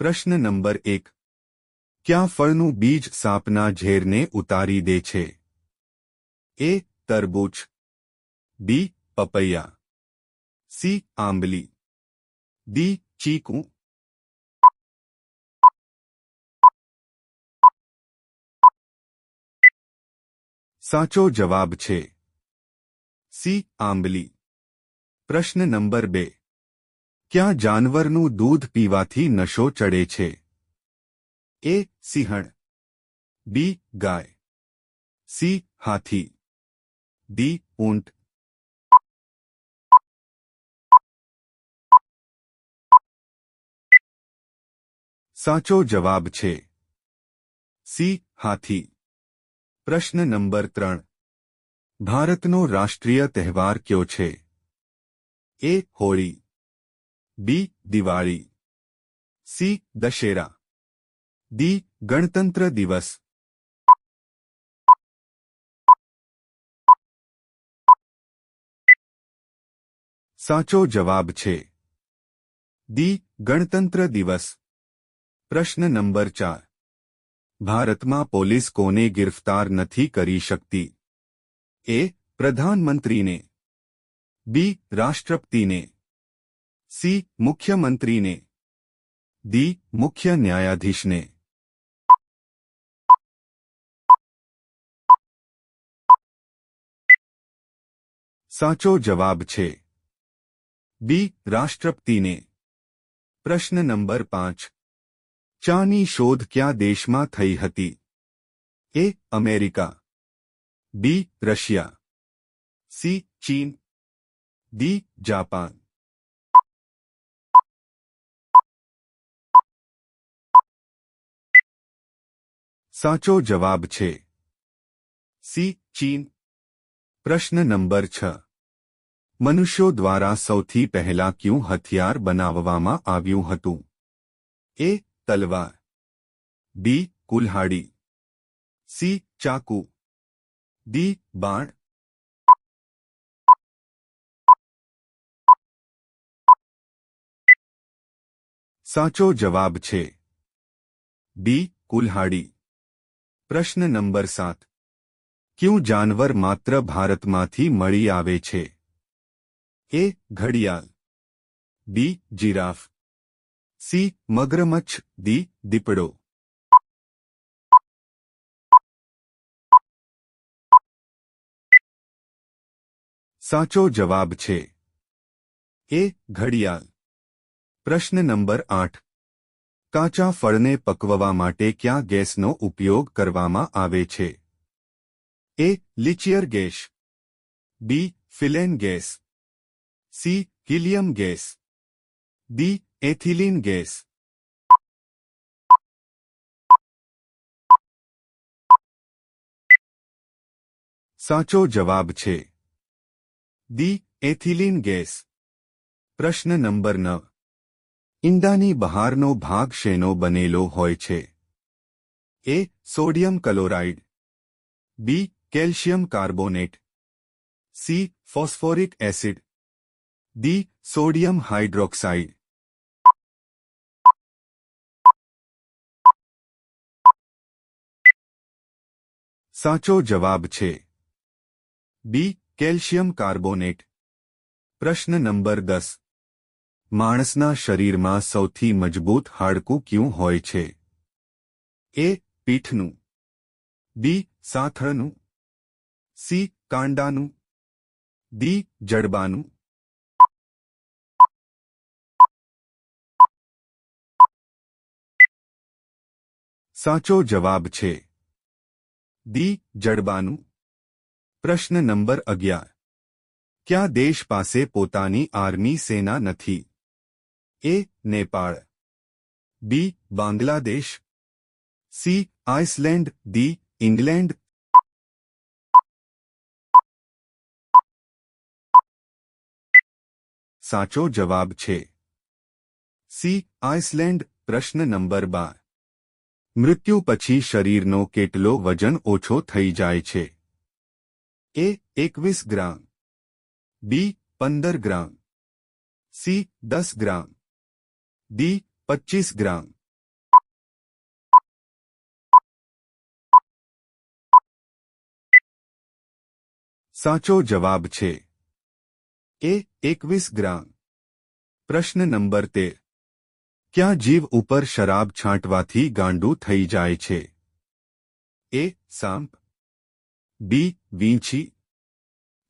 પ્રશ્ન નંબર એક ક્યાં ફળનું બીજ સાપના ઝેરને ઉતારી દે છે એ તરબૂચ બી પપૈયા સી આંબલી ડી ચીકુ સાચો જવાબ છે સી આંબલી પ્રશ્ન નંબર બે ક્યાં જાનવરનું દૂધ પીવાથી નશો ચડે છે? એ, સિંહણ. બી, ગાય. સી, હાથી. ડી, ઊંટ. સાચો જવાબ છે. સી, હાથી. પ્રશ્ન નંબર ત્રણ. ભારતનો રાષ્ટ્રીય તહેવાર કયો છે? A, Holi. B Diwali C Dussehra D ગણતંત્ર દિવસ સાચો જવાબ છે દી ગણતંત્ર દિવસ પ્રશ્ન નંબર ચાર ભારતમાં પોલીસ કોને ગિરફ્તાર નથી કરી શકતી એ પ્રધાનમંત્રીને બી રાષ્ટ્રપતિને સી મુખ્યમંત્રીને ડી મુખ્ય ન્યાયાધીશને સાચો જવાબ છે બી રાષ્ટ્રપતિને પ્રશ્ન નંબર પાંચ ચાની શોધ ક્યાં દેશમાં થઈ હતી A America B Russia C ચીન ડી જાપાન સાચો જવાબ છે. સી, ચીન. પ્રશ્ન નંબર છ. મનુષ્યો દ્વારા સૌથી પહેલા ક્યું હથિયાર બનાવવામાં આવ્યું હતું? એ, તલવાર. બી, કુલ્હાડી. સી, ચાકુ. ડી, બાણ. સાચો જવાબ છે. બી, કુલ્હાડી. પ્રશ્ન નંબર સાત. ક્યું જાનવર માત્ર ભારતમાંથી મળી આવે છે? એ, ઘડિયાળ. B, giraffe. સી, મગરમચ્છ. દી દીપડો. સાચો જવાબ છે એ, ઘડિયાળ. પ્રશ્ન નંબર આઠ. કાચા ફળને પકવવા માટે ક્યાં ગેસનો ઉપયોગ કરવામાં આવે છે? એ, લિચિયર gas. B, ફિલેન gas. C, helium gas. D, ethylene gas. સાચો જવાબ છે. દી એથિલિન ગેસ. પ્રશ્ન નંબર નવ. ઈંડાની બહારનો ભાગ શેનો બનેલો હોય છે? A, sodium chloride. B, calcium carbonate. C, phosphoric acid. D, sodium hydroxide. સાચો જવાબ છે. B, calcium carbonate. પ્રશ્ન નંબર દસ. માણસના શરીરમાં સૌથી મજબૂત હાડકું ક્યું હોય છે? એ, પીઠનું. બી, સાથળનું. સી, કાંડાનું. ડી, જડબાનું. સાચો જવાબ છે. દી જડબાનું. પ્રશ્ન નંબર અગિયાર. ક્યાં દેશ પાસે પોતાની આર્મી સેના નથી? A Nepal B Bangladesh C Iceland D England સાચો જવાબ છે. સી આઇસલેન્ડ પ્રશ્ન નંબર બાર. મૃત્યુ પછી શરીરનો કેટલો વજન ઓછો થઈ જાય છે? એ એકવીસ ગ્રામ બી પંદર ગ્રામ સી દસ ગ્રામ ડી પચીસ ગ્રામ. સાચો જવાબ છે. એ એકવીસ ગ્રામ. પ્રશ્ન નંબર તે ક્યાં જીવ ઉપર શરાબ છાંટવાથી ગાંડું થઈ જાય છે? એ સાંપ. બી વીંછી.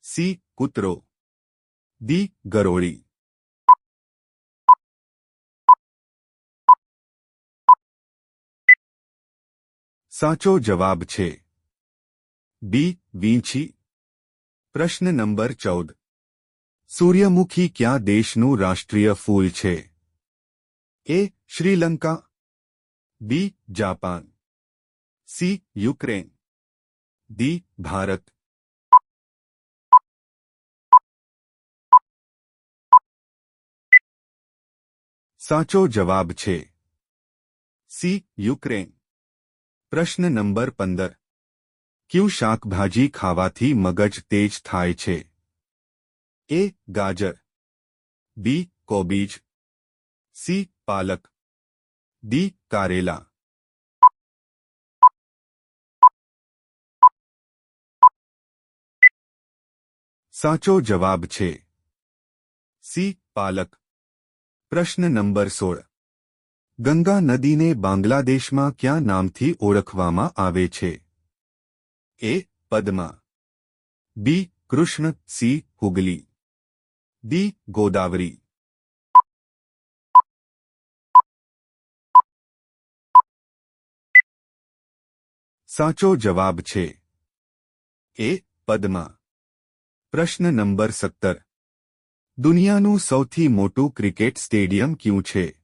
સી કૂતરો. દી ગરોળી. સાચો જવાબ છે બી વીંછી પ્રશ્ન નંબર ચૌદ સૂર્યમુખી ક્યાં દેશનું રાષ્ટ્રીય ફૂલ છે A Sri Lanka B Japan C Ukraine D Bharat સાચો જવાબ છે સી યુક્રેન પ્રશ્ન નંબર પંદર. ક્યું શાકભાજી ખાવાથી મગજ તેજ થાય છે? એ, ગાજર. બી, કોબીજ. સી, પાલક. ડી, કારેલા. સાચો જવાબ છે. સી, પાલક. પ્રશ્ન નંબર સોળ. ગંગા નદીને બાંગ્લાદેશમાં ક્યાં નામથી ઓળખવામાં આવે છે? A. Padma. B. Krishna. C. Hooghly. D Godavari. સાચો જવાબ છે. એ. પદ્મા. પ્રશ્ન નંબર સત્તર. દુનિયાનું સૌથી મોટું ક્રિકેટ સ્ટેડિયમ ક્યું છે?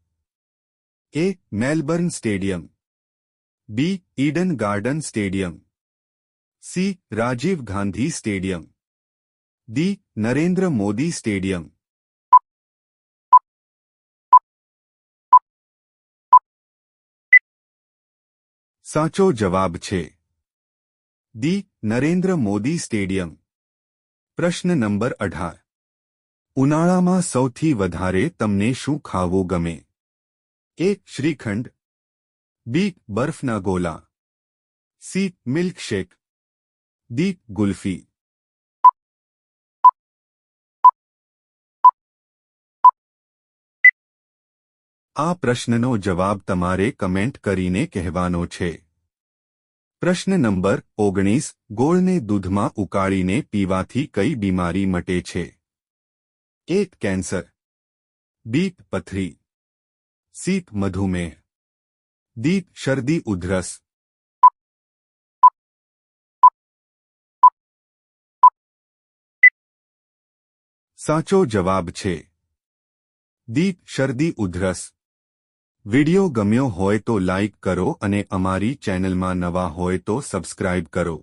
A Melbourne stadium B Eden Garden stadium C Rajiv Gandhi stadium D Narendra Modi stadium સાચો જવાબ છે દી નરેન્દ્ર મોદી સ્ટેડિયમ પ્રશ્ન નંબર અઢાર ઉનાળામાં સૌથી વધારે તમને શું ખાવું ગમે એ શ્રીખંડ બી બર્ફના ગોલા સી મિલ્કશેક દી ગુલ્ફી આ પ્રશ્નનો જવાબ તમારે કમેન્ટ કરીને કહેવાનો છે. પ્રશ્ન નંબર ઓગણીસ, ગોળને દૂધમાં ઉકાળીને પીવાથી કઈ બીમારી મટે છે? એક કેન્સર બી પથરી સી મધુમેહ દીપ શરદી ઉધરસ સાચો જવાબ છે દીપ શરદી ઉધરસ વિડિયો ગમ્યો હોય તો લાઇક કરો અને અમારી ચેનલમાં નવા હોય તો સબસ્ક્રાઇબ કરો